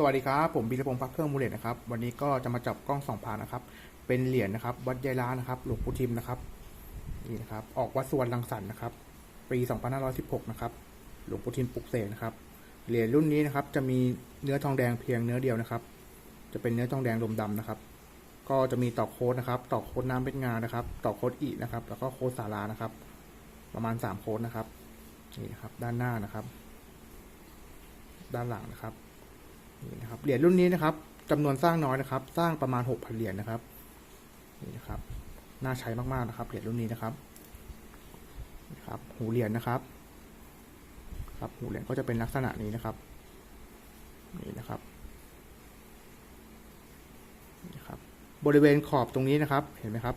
สวัสดีครับ ผมบีรพงศ์พักเครื่องมูลเลตนะครับ วันนี้ก็จะมาจับกล้องสองผ่านนะครับ เป็นเหรียญนะครับ วัดยายล้านนะครับ หลวงปู่ทิมนะครับ นี่นะครับ ออกวัดสวนรังสรรค์นะครับ ปี2516 นะครับ หลวงปู่ทิมปลุกเสกนะครับ เหรียญรุ่นนี้นะครับ จะมีเนื้อทองแดงเพียงเนื้อเดียวนะครับ จะเป็นเนื้อทองแดงลมดำนะครับ ก็จะมีต่อโค้ดนะครับ ต่อโค้ดน้ำเป็นงานะครับ ต่อโค้ดอีนะครับ แล้วก็โค้ดสารานะครับ ประมาณ3โค้ดนะครับ นี่นะครับ ด้านหน้านะครับ ด้านหลังนะครับ นี่นะครับเหรียญรุ่นนี้นะครับจำนวนสร้างน้อยนะครับ สร้างประมาณหกพันเหรียญนะครับนี่นะครับน่าใช้มากๆนะครับเหรียญรุ่นนี้นะครับนี่ครับหูเหรียญนะครับ ครับหูเหรียญก็จะเป็นลักษณะนี้นะครับนี่นะครับนี่ครับ บริเวณขอบตรงนี้นะครับ เห็นไหมครับ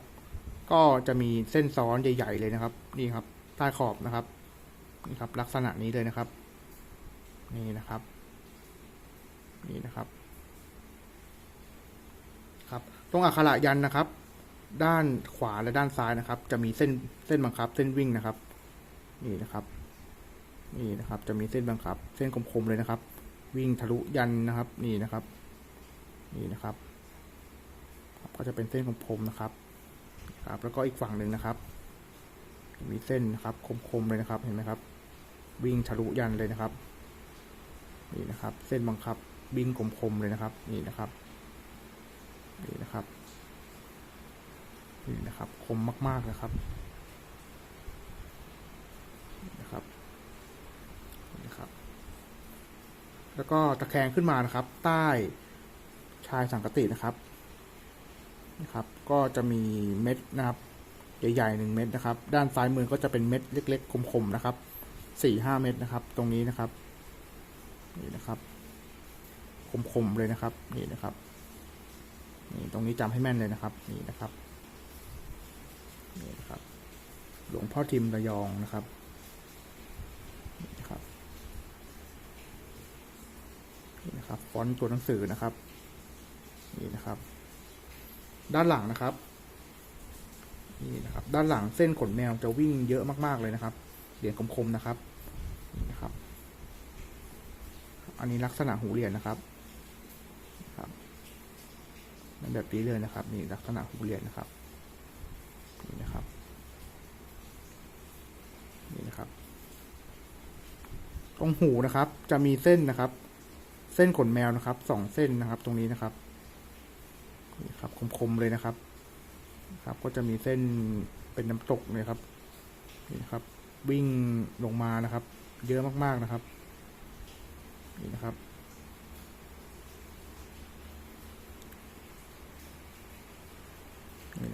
ก็จะมีเส้นซ้อนใหญ่ ๆ เลยนะครับ นี่ครับใต้ขอบนะครับนี่ครับ ลักษณะนี้เลยนะครับ นี่นะครับ นี่นะครับ ครับ ตรงอักขระยันนะครับ ด้านขวาและด้านซ้ายนะครับ จะมีเส้นเส้นบังคับ เส้นวิ่งนะครับ นี่นะครับ นี่นะครับ จะมีเส้นบังคับ เส้นคมๆเลยนะครับ วิ่งทะลุยันนะครับ นี่นะครับ นี่นะครับ ก็จะเป็นเส้นคมๆนะครับ ครับ แล้วก็อีกฝั่งหนึ่งนะครับ มีเส้นนะครับ คมๆเลยนะครับ เห็นไหมครับ วิ่งทะลุยันเลยนะครับนี่นะครับ เส้นบังคับ บิงคมๆเลยนะครับนี่นะครับนี่นะครับนี่นะครับ คมมากๆนะครับนะครับนี่นะครับ แล้วก็ตะแคงขึ้นมานะครับ ใต้ชายสังกตินะครับนะครับ ก็จะมีเม็ดนะครับใหญ่ๆหนึ่งเม็ดนะครับ ด้านซ้ายมือก็จะเป็นเม็ดเล็ก ๆ คมๆนะครับสี่ห้าเม็ดนะครับ ตรงนี้นะครับนี่นะครับ คมๆเลยนะครับ นี่นะครับ นี่ตรงนี้จำให้แม่นเลยนะครับ นี่นะครับ นี่นะครับ หลวงพ่อทิมระยองนะครับ นี่นะครับ นี่นะครับ ฟอนต์ตัวหนังสือนะครับ นี่นะครับ ด้านหลังนะครับ นี่นะครับ ด้านหลังเส้นขนแมวจะวิ่งเยอะมากๆเลยนะครับ เหรียญคมๆนะครับ นี่นะครับอันนี้ลักษณะหูเหรียญนะครับ ครับเป็นแบบนี้เลยนะครับนี่ลักษณะหูเหรียญนะครับนี่นะครับนี่นะครับ ตรงหูนะครับ จะมีเส้นนะครับ เส้นขนแมวนะครับสองเส้นนะครับ ตรงนี้นะครับนี่ครับ คมๆเลยนะครับ ครับ ก็จะมีเส้นเป็นน้ำตกเลยครับนี่นะครับ วิ่งลงมานะครับ เยอะมากๆนะครับนี่นะครับ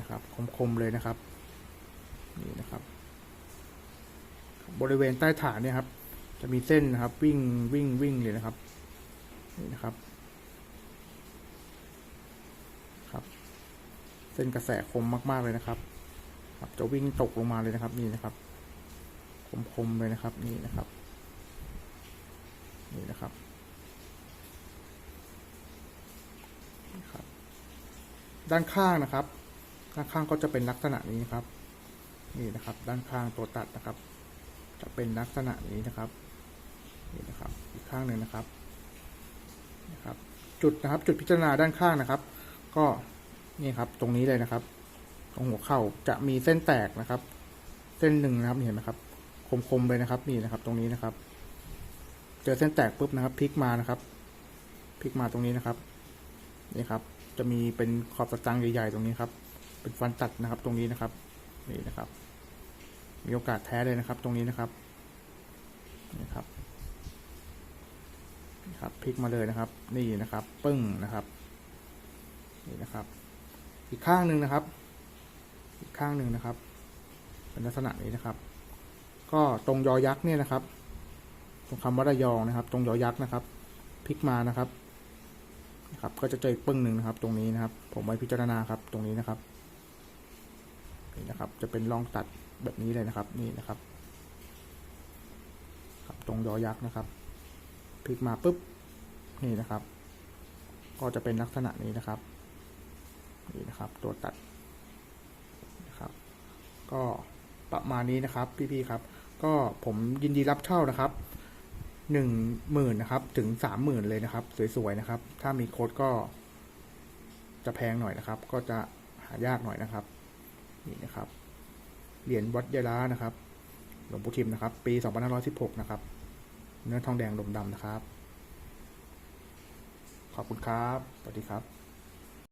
นะครับ คมๆเลยนะครับ นี่นะครับ บริเวณใต้ฐานเนี่ยครับ จะมีเส้นนะครับ วิ่งวิ่งวิ่งเลยนะครับ นี่นะครับ ครับ เส้นกระแสคมมาก ๆเลยนะครับครับ จะวิ่งตกลงมาเลยนะครับ นี่นะครับ คมๆเลยนะครับ นี่นะครับ นี่นะครับด้านข้างนะครับ ด้านข้างก็จะเป็นลักษณะนี้ครับ นี่นะครับ ด้านข้างตัวตัดนะครับ จะเป็นลักษณะนี้นะครับนี่นะครับ อีกข้างหนึ่งนะครับนะครับ จุดนะครับ จุดพิจารณาด้านข้างนะครับ ก็นี่ครับ ตรงนี้เลยนะครับ ตรงหัวเข่าจะมีเส้นแตกนะครับ เส้นหนึ่งนะครับเห็นไหมครับ คมๆเลยนะครับ นี่นะครับ ตรงนี้นะครับ เจอเส้นแตกปุ๊บนะครับพลิกมานะครับพลิกมาตรงนี้นะครับ นี่ครับ จะมีเป็นขอบตะจังใหญ่ๆตรงนี้ครับ เป็นฟันตัดนะครับ ตรงนี้นะครับ นี่นะครับ มีโอกาสแท้เลยนะครับ ตรงนี้นะครับนี่ครับนี่ครับพลิกมาเลยนะครับ นี่นะครับ ปึ้งนะครับ นี่นะครับ อีกข้างหนึ่งนะครับ อีกข้างหนึ่งนะครับ เป็นลักษณะนี้นะครับ ก็ตรงยอยักษ์เนี่ยนะครับ ตรงคำว่าระยองนะครับ ตรงยอยักษ์นะครับพลิกมานะครับนะครับ ก็จะเจออีกปึ้งหนึ่งนะครับ ตรงนี้นะครับ ผมไว้พิจารณาครับ ตรงนี้นะครับ นี่นะครับ จะเป็นร่องตัดแบบนี้เลยนะครับ นี่นะครับครับตรงยอยักษ์นะครับพลิกมาปุ๊บนี่นะครับ ก็จะเป็นลักษณะนี้นะครับนี่นะครับ ตัวตัดนะครับ ก็ประมาณนี้นะครับ พี่ๆครับ ก็ผมยินดีรับเช่านะครับหนึ่งหมื่นนะครับ ถึงสามหมื่นเลยนะครับ สวยๆนะครับ ถ้ามีโค้ดก็จะแพงหน่อยนะครับ ก็จะหายากหน่อยนะครับ นี่นะครับ เหรียญวัดยาลานะครับ หลวงปู่ทิมนะครับ ปี 2516 นะครับ เนื้อทองแดงลมดำนะครับ ขอบคุณครับ สวัสดีครับ